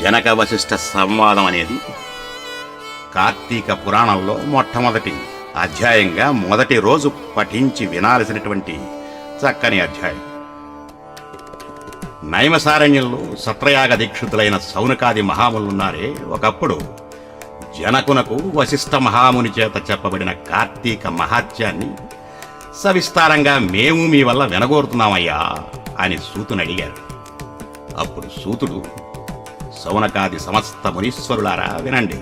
జనక వశిష్ఠ సంవాదం అనేది కార్తీక పురాణంలో మొట్టమొదటి అధ్యాయంగా మొదటి రోజు పఠించి వినాల్సినటువంటి చక్కని అధ్యాయం. నైమసారణ్యంలో సత్రయాగ దీక్షితులైన సౌనకాది మహాములున్నారే ఒకప్పుడు జనకునకు వశిష్ఠ మహాముని చేత చెప్పబడిన కార్తీక మహాత్యాన్ని సవిస్తారంగా మేము మీ వల్ల వినగోరుతున్నామయ్యా అని సూతుని అడిగారు అప్పుడు సూతుడు సౌనకాది సమస్త మునీశ్వరులారా వినండి.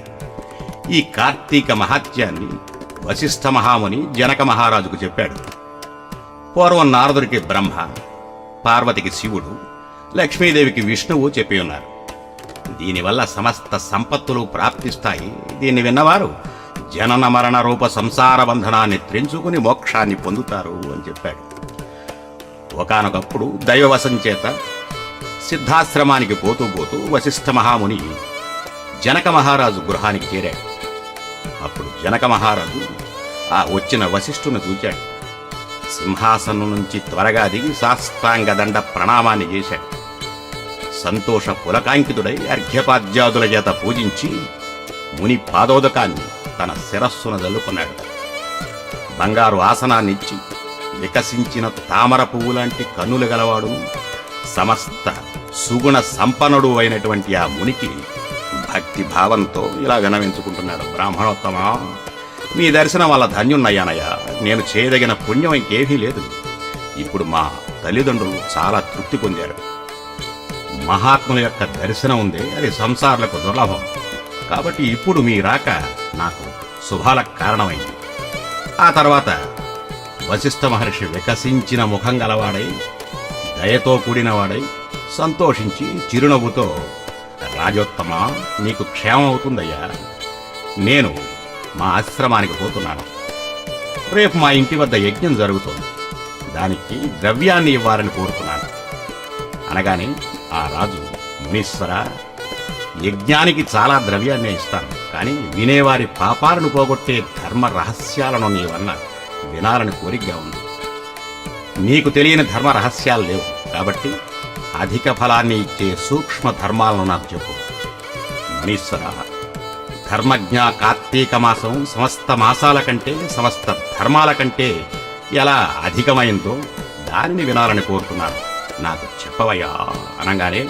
ఈ కార్తీక మహాత్యాన్ని వశిష్ఠ మహాముని జనక మహారాజుకు చెప్పాడు. పూర్వం నారదుడికి బ్రహ్మ పార్వతికి శివుడు లక్ష్మీదేవికి విష్ణువు చెప్పి ఉన్నారు. దీనివల్ల సమస్త సంపత్తులు ప్రాప్తిస్తాయి. దీన్ని విన్నవారు జనన మరణ రూప సంసార బంధనాన్ని త్రించుకుని మోక్షాన్ని పొందుతారు అని చెప్పాడు. ఒకనొకప్పుడు దైవవశం చేత సిద్ధాశ్రమానికి పోతూ పోతూ వశిష్ఠ మహాముని జనక మహారాజు గృహానికి చేరాడు. అప్పుడు జనక మహారాజు ఆ వచ్చిన వశిష్ఠును చూచాడు. సింహాసనం నుంచి త్వరగా దిగి సాష్టాంగ దండ ప్రణామాన్ని చేశాడు. సంతోష పులకాంకితుడై అర్ఘ్యపాద్యాదుల చేత పూజించి ముని పాదోదకాన్ని తన శిరస్సున జల్లుకున్నాడు. బంగారు ఆసనాన్నిచ్చి వికసించిన తామర పువ్వు లాంటి కన్నులు గలవాడును సమస్త సుగుణ సంపన్నుడు అయినటువంటి ఆ మునికి భక్తి భావంతో ఇలా వినవించుకుంటున్నాడు. బ్రాహ్మణోత్తమా మీ దర్శనం వల్ల ధన్యున్నయ్యానయ్యా. నేను చేయదగిన పుణ్యం ఇంకేమీ లేదు. ఇప్పుడు మా తల్లిదండ్రులు చాలా తృప్తి పొందారు. మహాత్ముల యొక్క దర్శనం ఉంది అది సంసారులకు దుర్లభం. కాబట్టి ఇప్పుడు మీ రాక నాకు శుభాల కారణమైంది. ఆ తర్వాత వశిష్ఠ మహర్షి వికసించిన ముఖం గలవాడై దయతో కూడినవాడై సంతోషించి చిరునవ్వుతో రాజోత్తమ నీకు క్షేమం అవుతుందయ్యా నేను మా ఆశ్రమానికి పోతున్నాను. రేపు మా ఇంటి వద్ద యజ్ఞం జరుగుతోంది. దానికి ద్రవ్యాన్ని ఇవ్వాలని కోరుతున్నాను. అనగానే ఆ రాజు మునీశ్వర యజ్ఞానికి చాలా ద్రవ్యాన్ని ఇస్తాను కానీ వినేవారి పాపాలను పోగొట్టే ధర్మ రహస్యాలను నీవన్న వినాలని కోరికగా ఉంది. నీకు తెలియని ధర్మ రహస్యాలు లేవు. కాబట్టి అధిక ఫలాన్ని ఇచ్చే సూక్ష్మ ధర్మాలను నాకు చెప్పు. మనీశ్వర ధర్మజ్ఞ కార్తీక మాసం సమస్త మాసాల కంటే సమస్త ధర్మాల కంటే ఎలా అధికమైందో దానిని వినాలని కోరుతున్నాను నాకు చెప్పవయ్యా అనగానే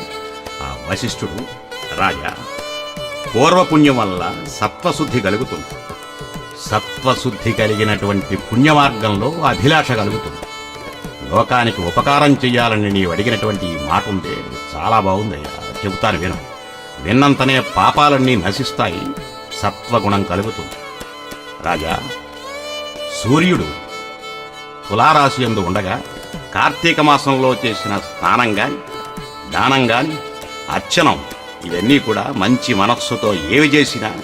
ఆ వశిష్ఠుడు రాజా పూర్వపుణ్యం వల్ల సత్వశుద్ధి కలుగుతుంది. సత్వశుద్ధి కలిగినటువంటి పుణ్యమార్గంలో అభిలాష కలుగుతుంది. లోకానికి ఉపకారం చెయ్యాలని నీవు అడిగినటువంటి ఈ మాట ఉందే చాలా బాగుందయ్యా. చెబుతాను విను. విన్నంతనే పాపాలన్నీ నశిస్తాయి. సత్వగుణం కలుగుతుంది. రాజా సూర్యుడు తులారాశి యందు ఉండగా కార్తీక మాసంలో చేసిన స్నానం కానీ దానం గాని అర్చనం ఇవన్నీ కూడా మంచి మనస్సుతో ఏవి చేసినా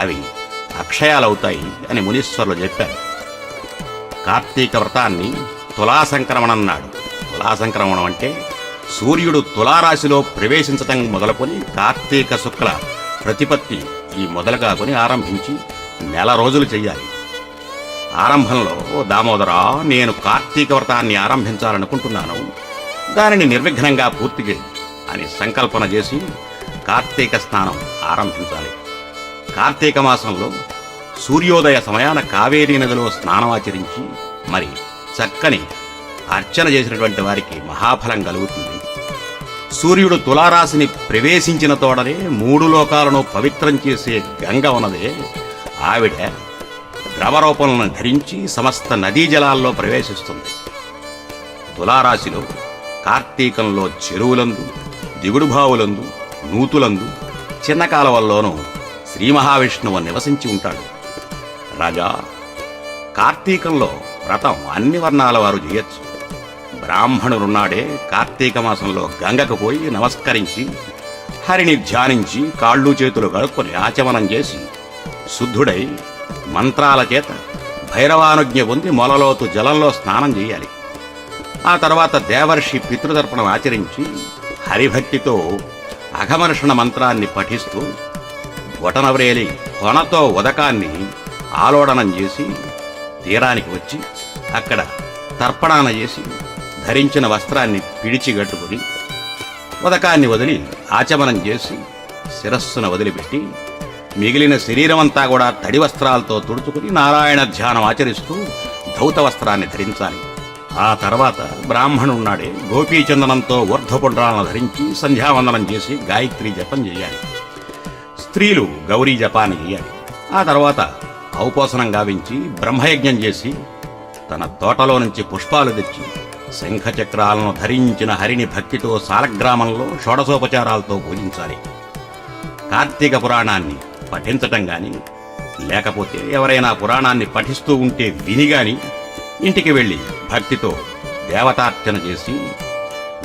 అవి అక్షయాలవుతాయి అని మునీశ్వరులు చెప్పారు. కార్తీక వ్రతాన్ని తులా సంక్రమణం అన్నాడు తులా అంటే సూర్యుడు తులారాశిలో ప్రవేశించటం మొదలుకొని కార్తీక శుక్ల ప్రతిపత్తి ఈ మొదలుగాకొని ఆరంభించి నెల రోజులు చెయ్యాలి. ఆరంభంలో దామోదరా నేను కార్తీక వ్రతాన్ని ఆరంభించాలనుకుంటున్నాను. దానిని నిర్విఘ్నంగా పూర్తి చేయి అని సంకల్పన చేసి కార్తీక స్నానం ఆరంభించాలి. కార్తీక మాసంలో సూర్యోదయ సమయాన కావేరీ నదిలో స్నానం ఆచరించి మరి చక్కని అర్చన చేసినటువంటి వారికి మహాఫలం కలుగుతుంది. సూర్యుడు తులారాశిని ప్రవేశించిన తోడనే మూడు లోకాలను పవిత్రం చేసే గంగ ఉన్నదే. ఆవిడ ద్రవరూపములను ధరించి సమస్త నదీ జలాల్లో ప్రవేశిస్తుంది. తులారాశిలో కార్తీకంలో చెరువులందు దిగుడు బావులందు నూతులందు చిన్న కాలవల్లోనూ శ్రీ మహావిష్ణువు నివసించి ఉంటాడు. రాజా కార్తీకంలో వ్రతం అన్ని వర్ణాల వారు చేయొచ్చు. బ్రాహ్మణులున్నాడే కార్తీక మాసంలో గంగకు పోయి నమస్కరించి హరిని ధ్యానించి కాళ్ళు చేతులు కడుక్కొని ఆచమనం చేసి శుద్ధుడై మంత్రాల చేత భైరవానుజ్ఞ పొంది మొలలోతు జలంలో స్నానం చేయాలి. ఆ తర్వాత దేవర్షి పితృతర్పణం ఆచరించి హరిభక్తితో అఘమర్షణ మంత్రాన్ని పఠిస్తూ బొటనవ్రేలి కొనతో ఉదకాన్ని ఆలోడనం చేసి తీరానికి వచ్చి అక్కడ తర్పణాన చేసి ధరించిన వస్త్రాన్ని పిడిచిగట్టుకుని ఉదకాన్ని వదిలి ఆచమనం చేసి శిరస్సున వదిలిపెట్టి మిగిలిన శరీరమంతా కూడా తడి వస్త్రాలతో తుడుచుకుని నారాయణ ధ్యానం ఆచరిస్తూ ధౌత వస్త్రాన్ని ధరించాలి. ఆ తర్వాత బ్రాహ్మణున్నాడే గోపీచందనంతో ఊర్ధ్వపుండ్రాలను ధరించి సంధ్యావందనం చేసి గాయత్రి జపం చేయాలి. స్త్రీలు గౌరీ జపాన్ని చేయాలి ఆ తర్వాత ఔపోసనం గావించి బ్రహ్మయజ్ఞం చేసి తన తోటలో నుంచి పుష్పాలు తెచ్చి శంఖచక్రాలను ధరించిన హరిని భక్తితో సాలగ్రామంలో షోడశోపచారాలతో పూజించాలి. కార్తీక పురాణాన్ని పఠించటం కానీ లేకపోతే ఎవరైనా పురాణాన్ని పఠిస్తూ ఉంటే విని గాని ఇంటికి వెళ్ళి భక్తితో దేవతార్చన చేసి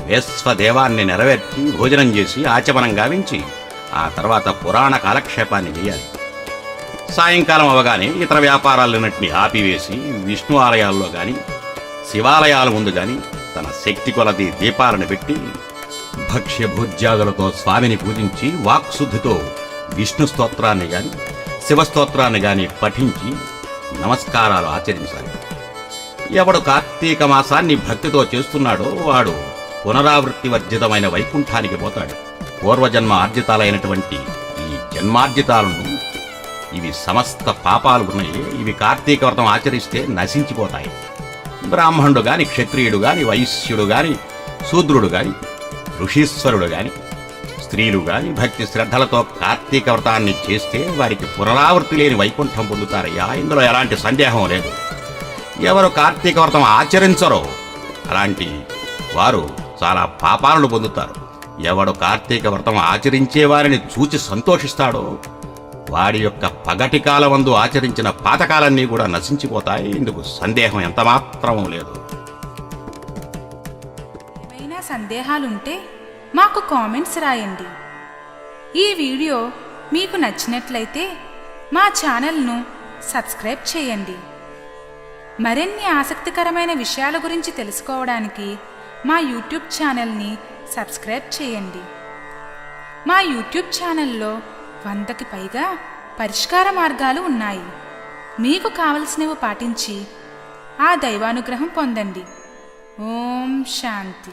వేశ్వదేవాన్ని నెరవేర్చి భోజనం చేసి ఆచమనం గావించి ఆ తర్వాత పురాణ కాలక్షేపాన్ని చేయాలి. సాయంకాలం అవగానే ఇతర వ్యాపారాలన్నింటినీ ఆపివేసి విష్ణు ఆలయాల్లో కానీ శివాలయాల ముందు కానీ తన శక్తి కొలది దీపాలను పెట్టి భక్ష్యభోజ్యాదులతో స్వామిని పూజించి వాక్శుద్ధితో విష్ణు స్తోత్రాన్ని గాని శివస్తోత్రాన్ని గాని పఠించి నమస్కారాలు ఆచరించాలి. ఎవడు కార్తీక మాసాన్ని భక్తితో చేస్తున్నాడో వాడు పునరావృత్తి వర్జితమైన వైకుంఠానికి పోతాడు. పూర్వజన్మ ఆర్జితాలైనటువంటి ఈ జన్మార్జితాలను ఇవి సమస్త పాపాలు ఉన్నాయి. ఇవి కార్తీక వ్రతం ఆచరిస్తే నశించిపోతాయి. బ్రాహ్మణుడు గాని క్షత్రియుడు గాని వైశ్యుడు గాని శూద్రుడు గాని ఋషీశ్వరుడు గాని స్త్రీలు గాని భక్తి శ్రద్ధలతో కార్తీక వ్రతాన్ని చేస్తే వారికి పునరావృత్తి లేని వైకుంఠం పొందుతారయ్యా. ఇందులో ఎలాంటి సందేహం లేదు. ఎవరు కార్తీక వ్రతం ఆచరించరో అలాంటి వారు చాలా పాపాలను పొందుతారు. ఎవడు కార్తీక వ్రతం ఆచరించే వారిని చూచి సంతోషిస్తాడో వాడి యొక్క పగటి కాలమందు ఆచరించిన పాతకాలన్నీ కూడా నశించిపోతాయి. ఇందుకు సందేహం ఎంతమాత్రం లేదు. ఏమైనా సందేహాలుంటే మాకు కామెంట్స్ రాయండి. ఈ వీడియో మీకు నచ్చినట్లయితే మా ఛానల్ను సబ్స్క్రైబ్ చేయండి. మరిన్ని ఆసక్తికరమైన విషయాల గురించి తెలుసుకోవడానికి మా యూట్యూబ్ ఛానల్ని సబ్స్క్రైబ్ చేయండి. మా యూట్యూబ్ ఛానల్లో వందకి పైగా పరిష్కార మార్గాలు ఉన్నాయి. మీకు కావలసినవి పాటించి ఆ దైవానుగ్రహం పొందండి. ఓం శాంతి.